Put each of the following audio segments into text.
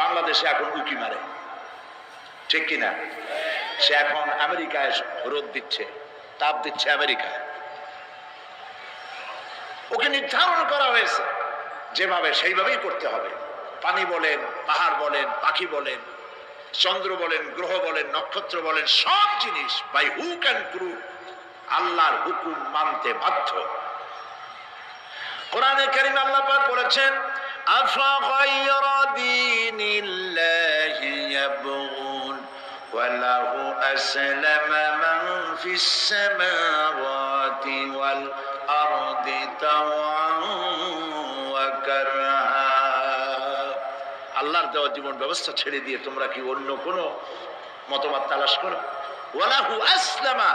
বাংলাদেশে এখন উকি মারে। ঠিক কিনা? সে এখন আমেরিকায় রোদ দিচ্ছে, তাপ দিচ্ছে আমেরিকায় ওকে নির্ধারণ করা হয়েছে, যেভাবে সেইভাবেই করতে হবে। পানি বলেন, পাহাড় বলেন, পাখি বলেন, চন্দ্র বলেন, গ্রহ বলেন, নক্ষত্র বলেন, সব জিনিস বাই হু ক্যান ক্রু আল্লাহর হুকুম মানতে বাধ্য। কোরআনে কারিম আল্লাহ পাক বলেছেন আফাগাইরা দীনিল্লাহি ইয়াবগুন وله أسلم من في السماوات والأرض طوعا وكرها আল্লাহর দেওয়া জীবন ব্যবস্থা ছেড়ে দিয়ে তোমরা কি অন্য কোনো মতবাদ তালাশ করো ওয়ালাহু আসলামা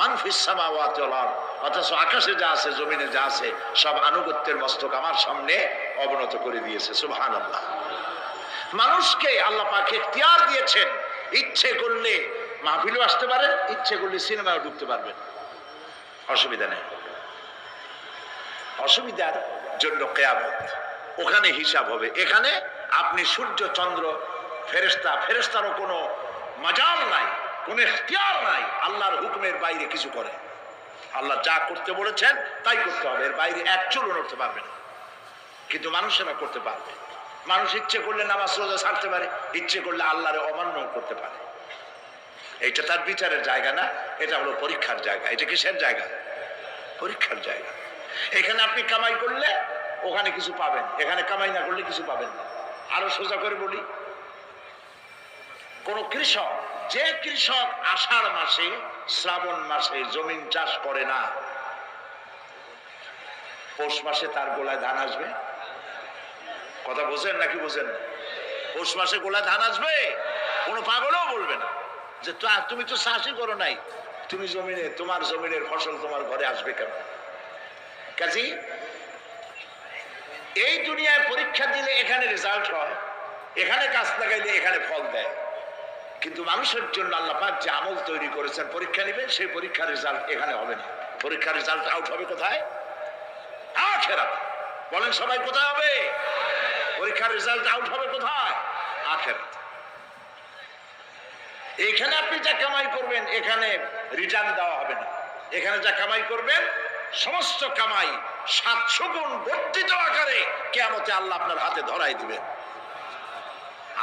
মানফিস সামাওয়াতি ওয়াল আরদ অথচ আকাশে যা আছে, জমিনে যা আছে, সব আনুগত্যের মস্তক আমার সামনে অবনত করে দিয়েছে, সুবহানাল্লাহ। মানুষকে আল্লাহ পাক এখতিয়ার দিয়েছেন, ইচ্ছে করলে মাহফিলও আসতে পারেন ইচ্ছে করলে সিনেমাও ঢুকতে পারবেন। অসুবিধা নেই। অসুবিধার জন্য কেয়ামত, ওখানে হিসাব হবে। এখানে আপনি সূর্য, চন্দ্র ফেরেস্তা ফেরেস্তারও কোনো মজাল নাই, কোনো এখতিয়ার নাই, আল্লাহর হুকুমের বাইরে কিছু করে আল্লাহ যা করতে বলেছেন, তাই করতে হবে। এর বাইরে এক চুলও নড়তে পারবে না। কিন্তু মানুষেরা করতে পারবে। মানুষ ইচ্ছে করলে নামাজ রোজা ছাড়তে পারে, ইচ্ছে করলে আল্লাহরে অমান্য করতে পারে। এইটা তার বিচারের জায়গা না, এটা হলো পরীক্ষার জায়গা। এটা কিসের জায়গা? পরীক্ষার জায়গা। এখানে আপনি কামাই করলে ওখানে কিছু পাবেন, এখানে কামাই না করলে কিছু পাবেন না। আরও সোজা করে বলি, কোন কৃষক, যে কৃষক আষাঢ় মাসে শ্রাবণ মাসে জমিন চাষ করে না। পৌষ মাসে তার গোলায় ধান আসবে? কথা বোঝেন নাকি বোঝেন? পৌষ মাসে গোলায় ধান আসবে? কোনো পাগলও বলবে না। যে তুমি তো চাষই করো নাই। তুমি জমিনে, তোমার জমিনের ফসল তোমার ঘরে আসবে কেন? কাজী, এই দুনিয়ায় পরীক্ষা দিলে এখানে রেজাল্ট হয়, এখানে গাছ লাগাইলে এখানে ফল দেয়। কিন্তু মানুষের জন্য আল্লাহ পাক যে আমল তৈরি করেছেন, পরীক্ষা নেবেন, সেই পরীক্ষার রেজাল্ট এখানে হবে না। পরীক্ষার রেজাল্ট আউট হবে কোথায়? আখেরাত। বলেন সবাই কোথায় হবে? পরীক্ষার রেজাল্ট আউট হবে কোথায়? আখেরাত। এখানে আপনি যা কামাই করবেন, এখানে রিটার্ন দেওয়া হবে না। এখানে যা কামাই করবেন, সমস্ত কামাই সাতশো গুণ বর্ধিত আকারে কেমতে আল্লাহ আপনার হাতে ধরাই দিবেন।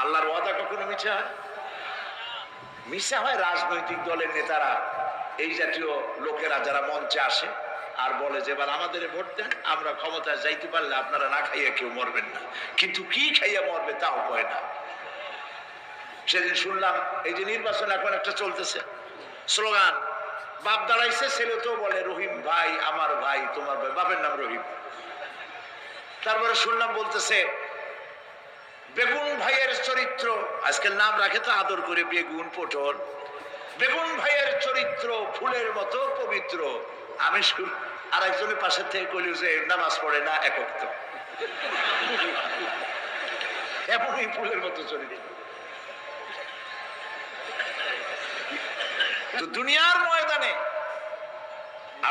আল্লাহর ওয়াদা কখনো মিছে হয়? মিশা হয় রাজনৈতিক দলের নেতারা, এই জাতীয় লোকেরা যারা মঞ্চে আসে আর বলে যে, এবার আমাদের ভোট দেন, আমরা ক্ষমতায় যাইতে পারলে আপনারা না খাইয়া কেউ মরবেন না। কিন্তু কি খাইয়া মরবে তাও কয় না। সেদিন শুনলাম, এই যে নির্বাচন এখন একটা চলতেছে। স্লোগান, বাপ দাঁড়াইছে ছেলে তো বলে, রহিম ভাই, আমার ভাই, তোমার ভাই, বাপের নাম রহিম। তারপরে শুনলাম বলতেছে চরিত্র, আজকের নাম রাখে তো আদর করে, বেগুন পটল। বেগুন ভাইয়ের চরিত্র ফুলের মতো পবিত্র। আমি আর একজনের পাশে থেকে কইল যে, নামাজ পড়ে না একক তো এমনই ফুলের মতো চরিত্র। তো দুনিয়ার ময়দানে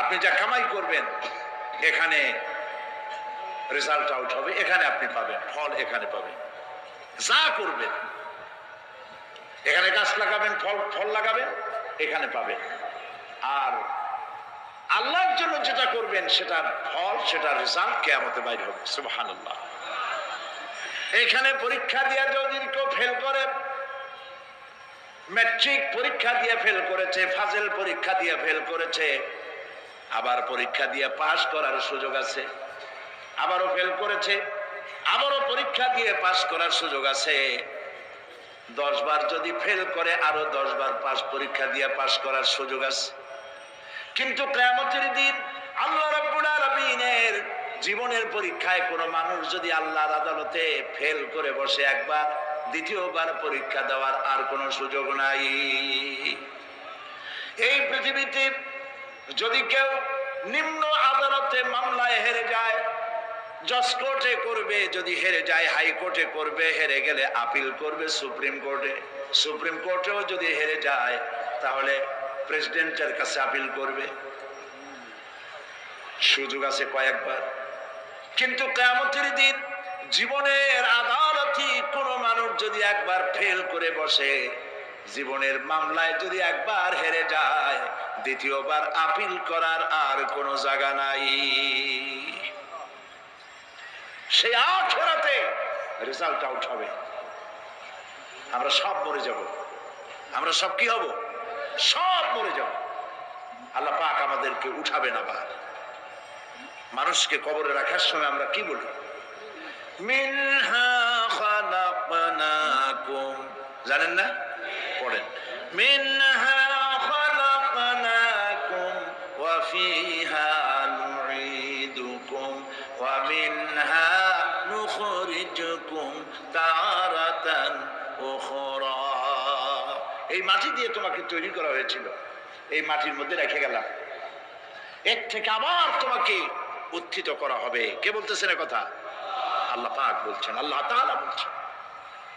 আপনি যা কামাই করবেন, এখানে রেজাল্ট আউট হবে, এখানে আপনি পাবেন, ফল এখানে পাবেন। যা করবেন। এখানে গাছ লাগাবেন, ফল ফল লাগাবেন, এখানে পাবেন। আর আল্লাহর জন্য যেটা করবেন, সেটার ফল, সেটার রেজাল্ট কেয়ামতে বাইরে হবে। সুবহানাল্লাহ। এখানে পরীক্ষা দিয়ে যদি কেউ ফেল করে ম্যাট্রিক পরীক্ষা দিয়ে ফেল করেছে, ফাজেল পরীক্ষা দিয়ে ফেল করেছে, আবার পরীক্ষা দিয়ে পাশ করার সুযোগ আছে, আবারও ফেল করেছে আবারও পরীক্ষা দিয়ে পাশ করার সুযোগ আছে। দশ বার যদি ফেল করে, আরও দশ বার পাস পরীক্ষা দিয়ে পাশ করার সুযোগ আছে। কিন্তু কেয়ামতের দিন আল্লাহ রাব্বুল আলামিনের জীবনের পরীক্ষায় কোনো মানুষ যদি আল্লাহর আদালতে ফেল করে বসে একবার, দ্বিতীয়বার পরীক্ষা দেওয়ার আর কোনো সুযোগ নাই। এই পৃথিবীতে যদি কেউ নিম্ন আদালতে মামলায় হেরে যায় জজ কোর্টে করবে, যদি হেরে যায় হাইকোর্টে করবে, হেরে গেলে আপিল করবে সুপ্রিম কোর্টে সুপ্রিম কোর্টেও যদি হেরে যায়, তাহলে প্রেসিডেন্টের কাছে আপিল করবে। সুযোগ আছে কয়েকবার। কিন্তু কেমতের দিন জীবনের আদালতই একবার ফেল করে বসে, জীবনের মামলায় যদি একবার হেরে যায়, দ্বিতীয়বার আপিল করার আর কোনো জায়গা নাই। সেই আখেরাতে রেজাল্ট আউট হবে। আমরা সব মরে যাব। আমরা সব কি হব? সব মরে যাব। আল্লাহ পাক আমাদেরকে উঠাবেন আবার মানুষকে কবরে রাখার সময় আমরা কি বলি? জানেন না? পড়েন। মিনহা ফিহা এই মাটি দিয়ে তোমাকে তৈরি করা হয়েছিল। এই মাটির মধ্যে রেখে গেলাম। এর থেকে আবার তোমাকে উত্থিত করা হবে। কে বলতেছেন কথা? আল্লাহ পাক বলছেন, আল্লাহ তাআলা বলছেন।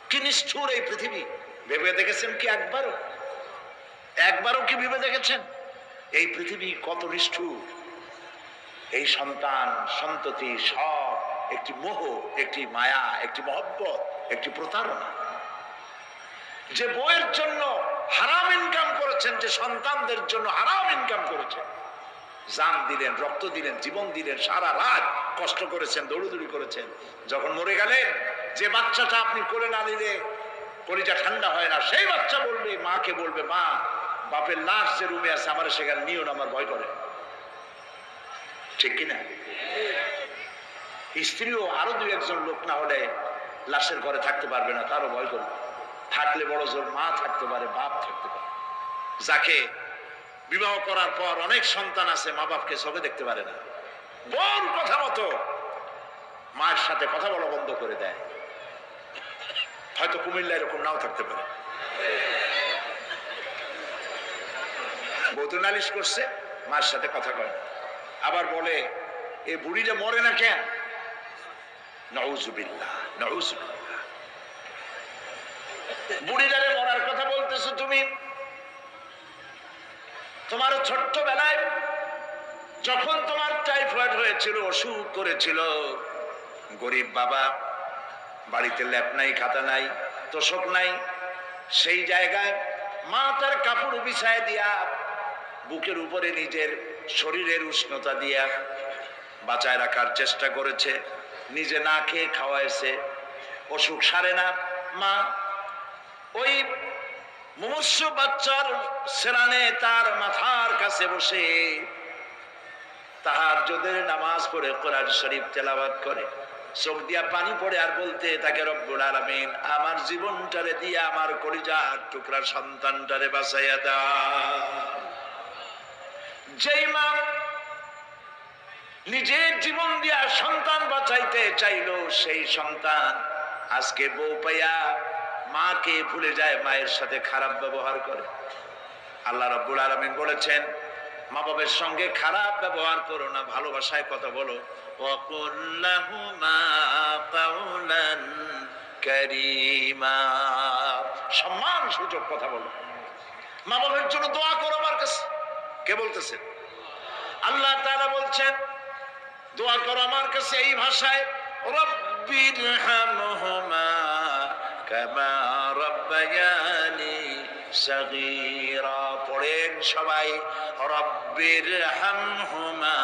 কি নিষ্ঠুর এই পৃথিবী। ভেবে দেখেছেন কি একবারও? একবারও কি ভেবে দেখেছেন? এই পৃথিবী কত নিষ্ঠুর। এই সন্তান, সন্ততি সব একটি মোহ, একটি মায়া, একটি মহব্বত, একটি প্রতারণা। যে বইয়ের জন্য হারাম ইনকাম করেছেন, যে সন্তানদের জন্য হারাম ইনকাম করেছেন, জান দিলেন, রক্ত দিলেন, জীবন দিলেন, সারা রাত কষ্ট করেছেন, দৌড়দৌড়ি করেছেন, যখন মরে গেলেন, যে বাচ্চাটা আপনি করে না নিলে কলিজা ঠান্ডা হয় না, সেই বাচ্চা বলবে, মাকে বলবে, মা, বাপের লাশ যে রুমে আছে, আমার সেখানে নিও না, আমার ভয় করে। ঠিক কিনা? স্ত্রীও আরও দুই একজন লোক না হলে লাশের ঘরে থাকতে পারবে না, তারও ভয় করবে। থাকলে বড় জোর মা থাকতে পারে, বাপ থাকতে পারে। যাকে বিবাহ করার পর অনেক সন্তান আছে মা বাপকে সবে দেখতে পারে না। বোন কথা মতো মায়ের সাথে কথা বলা বন্ধ করে দেয়। হয়তো কুমিল্লা এরকম নাও থাকতে পারে। বৌতু নালিশ করছে মার সাথে কথা কয় আবার বলে এই বুড়িটা মরে না কেন? নউজুবিল্লাহ নউজুবিল্লাহ বুড়িটারে মরার কথা বলতেছো তুমি? তোমার ছোট্ট বেলায় যখন তোমার টাইফয়েড হয়েছিল, অসুখ করেছিল, গরিব বাবা, বাড়িতে ল্যাপ নাই, খাতা নাই, তোষক নাই, সেই জায়গায় মা তার কাপড় বিছায় দিয়া বুকের উপরে নিজের শরীরের উষ্ণতা দিয়া বাঁচায় রাখার চেষ্টা করেছে। নিজে না খেয়ে খাওয়াইছে। অসুখ সারে না। মা, ওই মুমূর্ষু বাচ্চার সেরানে তার মাথার কাছে বসে তাহার যোদের নামাজ পড়ে কোরআন শরীফ তেলাবাদ করে। চোখ দিয়া পানি পড়ে আর বলতে তাকে রব্বুল আলামিন, আমার জীবনটারে দিয়া আমার কলিজার টুকরা সন্তানটারে বাঁচাইয়া দা যেই মা নিজের জীবন দিয়া সন্তান বাঁচাইতে চাইল সেই সন্তান। আজকে বউ পাইয়া মাকে ভুলে যায়, মায়ের সাথে খারাপ ব্যবহার করে। আল্লাহ রব্বুল আলমিন বলেছেন, মা বাবার সঙ্গে খারাপ ব্যবহার করো না, ভালোবাসায় কথা বলো। সম্মান সূচক কথা বলো। মা বাবার জন্য দোয়া করো আমার কাছে। কে বলতেছেন আল্লাহ তারা বলছেন দোয়া করো আমার কাছে এই ভাষায়, রব্বির হামহুমা কামা রব্বায়ানি সগীরা। পড়েন সবাই, রব্বির হামহুমা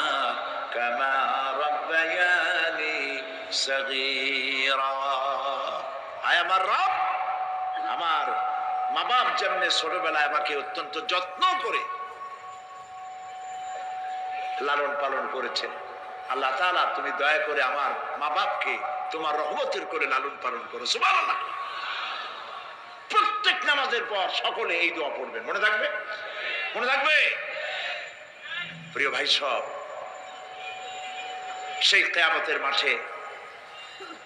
কামা রব্বায়ানি সগীরা। আয় আমার রব, আমার মা বাপ যেমনি ছোটবেলায় আমাকে অত্যন্ত যত্ন করে লালন পালন করেছেন আল্লাহ তাআলা, তুমি দয়া করে আমার মা বাপকে তোমার রহমতের করে লালন পালন করো। সুবহানাল্লাহ। প্রত্যেক নামাজের পর সকলে এই দোয়া পড়বেন। মনে থাকবে? মনে থাকবে? প্রিয় ভাই সব, সেই কেয়ামতের মাঠে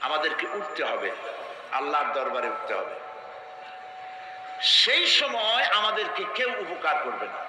আমাদেরকে উঠতে হবে। আল্লাহর দরবারে উঠতে হবে। সেই সময় আমাদেরকে কেউ উপকার করবে না।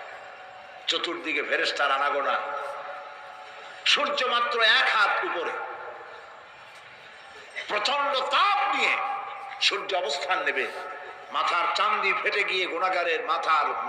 চতুর্দিকে ফেরেস্তার আনাগোনা। সূর্য মাত্র এক হাত উপরে। প্রচণ্ড তাপ নিয়ে সূর্য অবস্থান নেবে। মাথার চান্দি ফেটে গিয়ে গোনাগারের মাথার